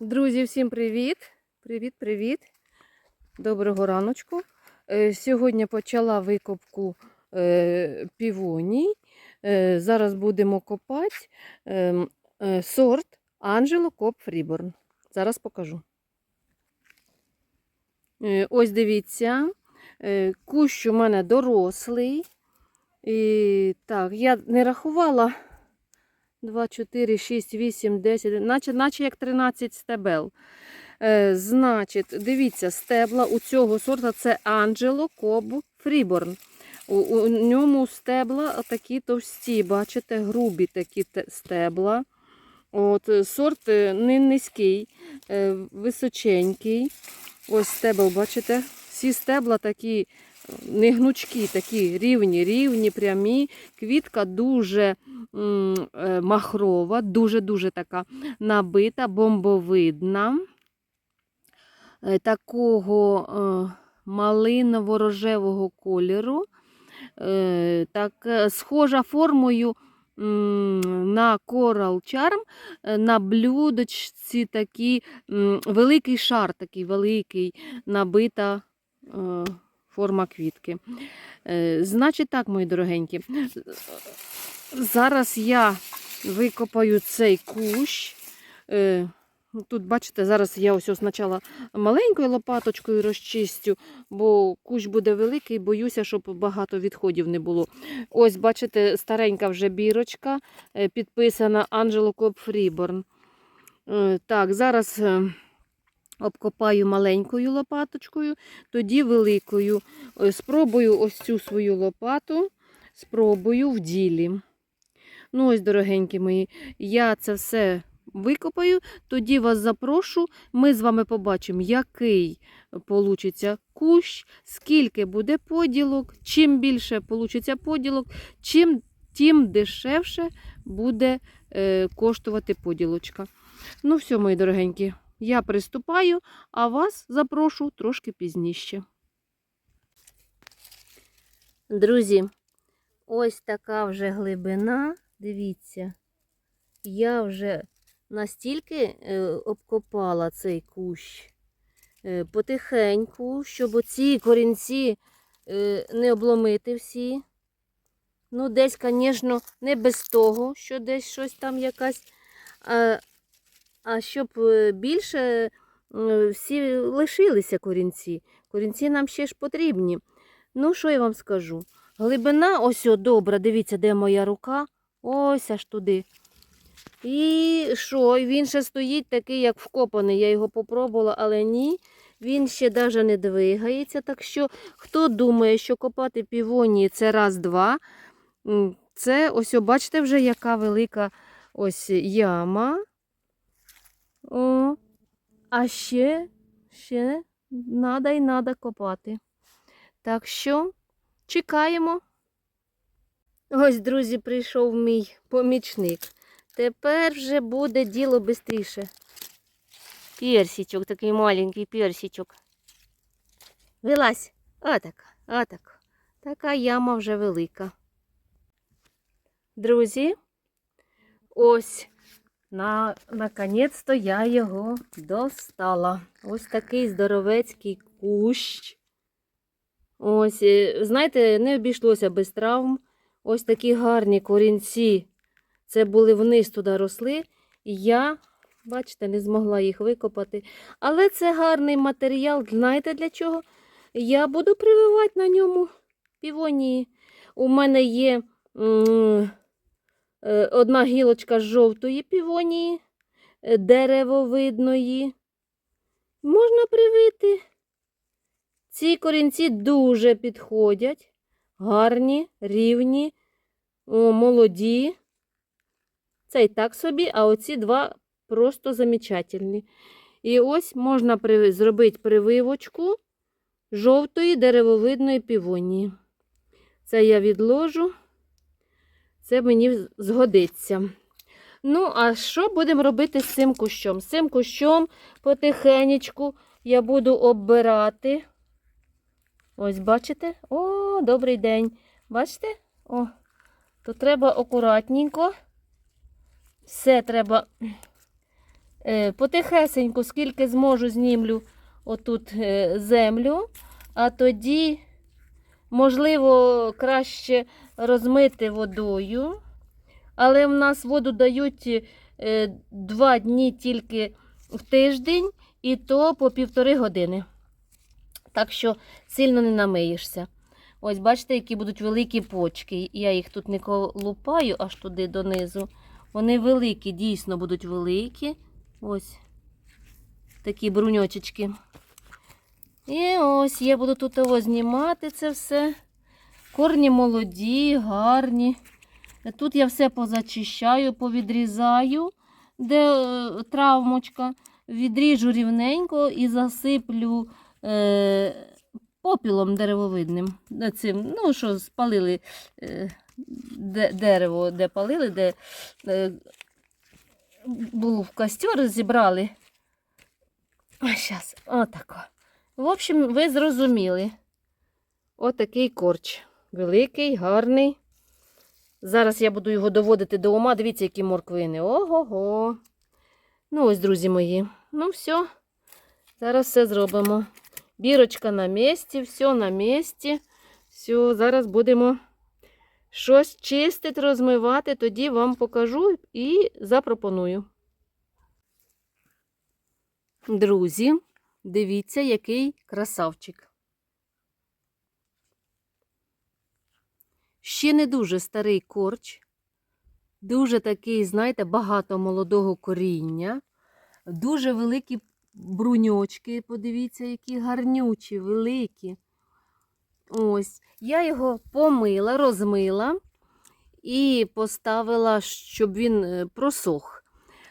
Друзі, всім привіт! Привіт, привіт! Доброго раночку. Е, Сьогодні почала викопку е, півоній. Е, Зараз будемо копати ем, сорт Анджело Коп Фріборн. Зараз покажу. Ось дивіться, кущ у мене дорослий. І так, я не рахувала 2, 4, 6, 8, 10, наче, наче як 13 стебел. Е, значить, дивіться, стебла у цього сорта це Анджело Коб Фріборн. У, у ньому стебла такі товсті, бачите, грубі такі стебла. От, сорт е, не низький, е, височенький. Ось стебел, бачите, всі стебла такі не гнучкі, такі рівні, рівні, прямі. Квітка дуже е, махрова, дуже-дуже така набита, бомбовидна. Е, Такого е, малиново-рожевого кольору. Так, схожа формою на Coral Charm, на блюдочці такі, м, великий шар, такий великий, набита форма квітки. Е, Значить так, мої дорогенькі, зараз я викопаю цей кущ. Е, Тут, бачите, зараз я ось спочатку маленькою лопаточкою розчистю, бо кущ буде великий, боюся, щоб багато відходів не було. Ось, бачите, старенька вже бірочка, е, підписана Анджело Коп Фріборн. Так, зараз обкопаю маленькою лопаточкою, тоді великою. Е, Спробую ось цю свою лопату, спробую в ділі. Ну, ось, дорогенькі мої, я це все викопаю, тоді вас запрошу. Ми з вами побачимо, який получиться кущ, скільки буде поділок. Чим більше получиться поділок, чим тим дешевше буде е, коштувати поділочка. Ну, все, мої дорогенькі, я приступаю, а вас запрошу трошки пізніше. Друзі, ось така вже глибина. Дивіться, я вже настільки е, обкопала цей кущ е, потихеньку, щоб оці корінці е, не обломити всі. Ну, десь, звісно, не без того, що десь щось там якась. А, щоб е, більше е, всі лишилися корінці. Корінці нам ще ж потрібні. Ну, що я вам скажу? Глибина ось о, добра, дивіться, де моя рука. Ось аж туди. І що? Він ще стоїть такий, як вкопаний. Я його попробувала, але ні. Він ще навіть не двигається. Так що, хто думає, що копати півонії це раз-два, це ось, о, бачите, вже яка велика ось яма. О, а ще, ще надо і надо копати. Так що чекаємо. Ось, друзі, прийшов мій помічник. Тепер вже буде діло швидше. Персичок, такий маленький персичок. Вилазь. Отак, отак. Така яма вже велика. Друзі, ось на, наконець-то я його достала. Ось такий здоровецький кущ. Ось, е, знаєте, не обійшлося без травм. Ось такі гарні корінці. Це були вниз туди росли. І я, бачите, не змогла їх викопати. Але це гарний матеріал. Знаєте для чого? Я буду прививати на ньому півонії. У мене є одна гілочка з жовтої півонії, е, деревовидної. Можна привити. Ці корінці дуже підходять. Гарні, рівні, о, молоді. І так собі, а оці два просто замечательні. І ось можна при- зробити прививочку жовтої деревовидної півонії. Це я відложу. Це мені згодиться. Ну, а що будемо робити з цим кущом? З цим кущом потихенечку я буду оббирати. Ось, бачите? О, добрий день. Бачите? О, то треба акуратненько. Все треба Е, Потихесеньку, скільки зможу, знімлю отут е, землю, а тоді, можливо, краще розмити водою. Але в нас воду дають е, два дні тільки в тиждень, і то по півтори години. Так що сильно не намиєшся. Ось бачите, які будуть великі почки. Я їх тут не колупаю аж туди донизу. Вони великі, дійсно будуть великі. Ось такі бруньочечки. І ось я буду тут ось знімати це все. Корні молоді, гарні. Тут я все позачищаю, повідрізаю, де е, травмочка. Відріжу рівненько і засиплю е, попілом деревовидним. Е, Цим, ну, що спалили е, де, дерево, де палили, де е, був костер, зібрали. А зараз, отако. В общем, ви зрозуміли. Отакий корч. Великий, гарний. Зараз я буду його доводити до ума. Дивіться, які морквини. Ого-го. Ну, ось, друзі мої. Ну, все. Зараз все зробимо. Бірочка на місці, все на місці. Все, зараз будемо щось чистити, розмивати, тоді вам покажу і запропоную. Друзі, дивіться, який красавчик. Ще не дуже старий корч, дуже такий, знаєте, багато молодого коріння, дуже великі бруньочки, подивіться, які гарнючі, великі. Ось, я його помила, розмила і поставила, щоб він е, просох.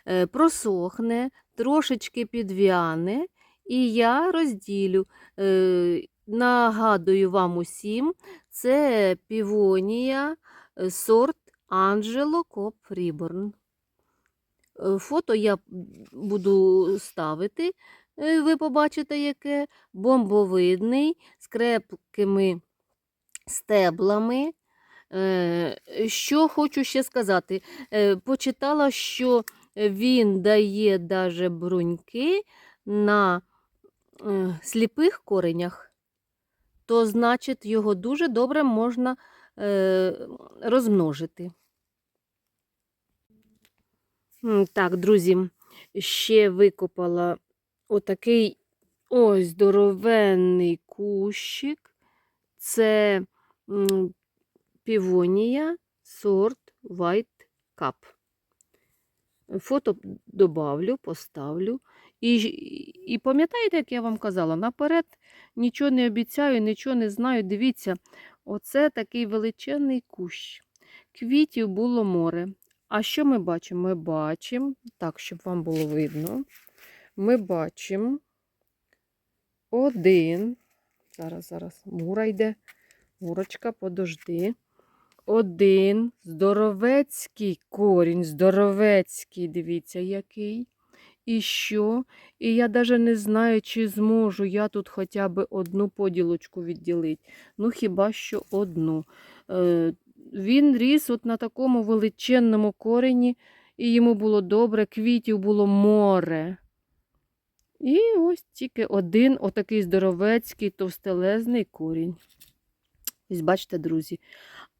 Е, Просохне, трошечки підв'яне, і я розділю. Е, Нагадую вам усім, це півонія е, сорт Coop Reborn. Е, Фото я буду ставити, е, ви побачите, яке бомбовидний, з крепкими стеблами. Що хочу ще сказати? Почитала, що він дає даже бруньки на сліпих коренях, то значить його дуже добре можна е, розмножити. Так, друзі, ще викопала отакий ось здоровенний кущик. Це півонія сорт White Cup. Фото добавлю, поставлю. І, і пам'ятаєте, як я вам казала, наперед нічого не обіцяю, нічого не знаю. Дивіться, оце такий величезний кущ. Квітів було море. А що ми бачимо? Ми бачимо, так, щоб вам було видно, ми бачимо один. Зараз, зараз, мура йде. Мурочка, подожди. Один здоровецький корінь, здоровецький, дивіться, який. І що? І я навіть не знаю, чи зможу я тут хоча б одну поділочку відділити. Ну, хіба що одну. Е, він ріс от на такому величенному корені, і йому було добре, квітів було море. І ось тільки один отакий здоровецький, товстелезний корінь. Ось бачите, друзі.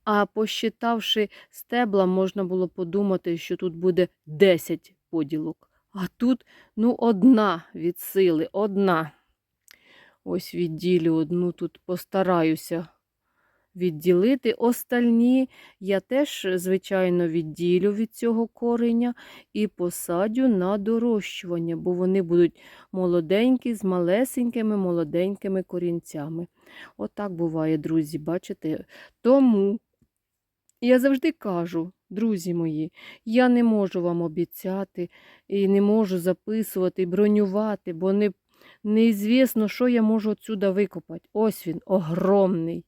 А посчитавши стебла, можна було подумати, що тут буде 10 поділок. А тут, ну, одна від сили, одна. Ось відділю одну тут постараюся відділити. Остальні я теж, звичайно, відділю від цього кореня і посадю на дорощування, бо вони будуть молоденькі, з малесенькими молоденькими корінцями. Отак буває, друзі, бачите? Тому я завжди кажу, друзі мої, я не можу вам обіцяти і не можу записувати, і бронювати, бо не, неізвісно, що я можу отсюда викопати. Ось він, огромний.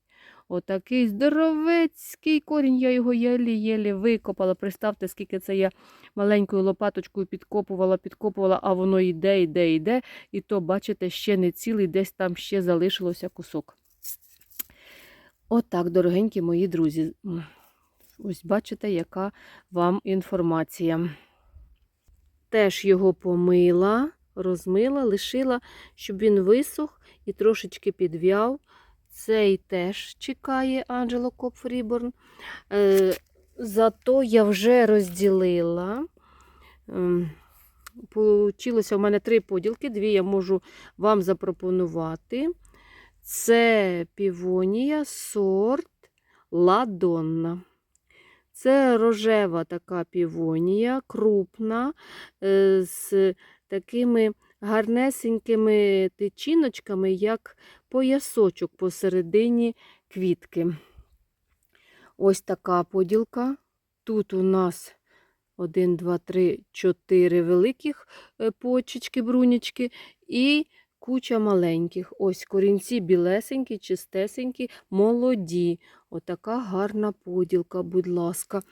Отакий здоровецький корінь, я його єлі-єлі викопала. Представте, скільки це я маленькою лопаточкою підкопувала, підкопувала, а воно йде, йде, йде. І то, бачите, ще не цілий, десь там ще залишилося кусок. Отак, дорогенькі мої друзі. Ось бачите, яка вам інформація. теж його помила, розмила, лишила, щоб він висох і трошечки підв'яв. Цей теж чекає Анджело Копфріборн. Зато я вже розділила. Ем, Получилося в мене три поділки, дві я можу вам запропонувати. Це півонія, сорт ладонна. Це рожева така півонія, крупна, е, з такими гарнесенькими тичіночками, як поясочок посередині квітки. Ось така поділка. Тут у нас 1, 2, 3, 4 великих е, почечки, брунячки і куча маленьких. Ось корінці білесенькі, чистесенькі, молоді. Отака гарна поділка, будь ласка.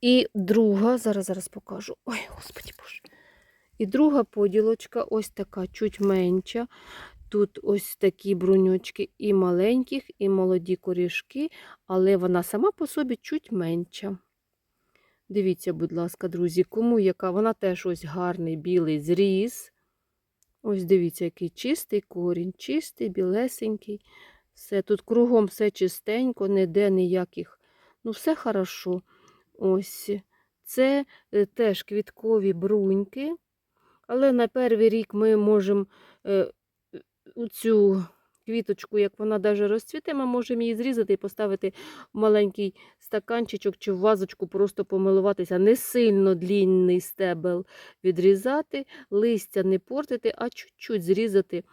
І друга, зараз зараз покажу. Ой, господі боже. І друга поділочка, ось така, чуть менша. Тут ось такі бруньочки і маленьких, і молоді корішки, але вона сама по собі чуть менша. Дивіться, будь ласка, друзі, кому яка. Вона теж ось гарний білий зріз. Ось дивіться, який чистий корінь, чистий, білесенький. Все, тут кругом все чистенько, ніде ніяких. Ну, все хорошо. Ось. Це е, теж квіткові бруньки. Але на перший рік ми можемо е, цю квіточку, як вона даже розцвіте, ми можемо її зрізати і поставити в маленький стаканчичок чи в вазочку, просто помилуватися. Не сильно длінний стебел відрізати, листя не портити, а чуть-чуть зрізати.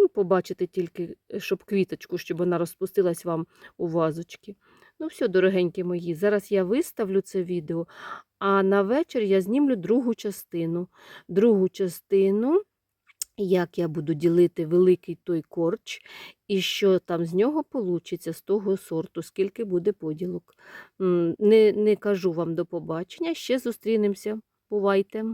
Ну, побачите тільки, е, щоб квіточку, щоб вона розпустилась вам у вазочки. Ну, все, дорогенькі мої, зараз я виставлю це відео, а на вечір я знімлю другу частину. Другу частину, як я буду ділити великий той корч, і що там з нього получиться, з того сорту, скільки буде поділок. Не, не кажу вам до побачення, ще зустрінемося. Бувайте!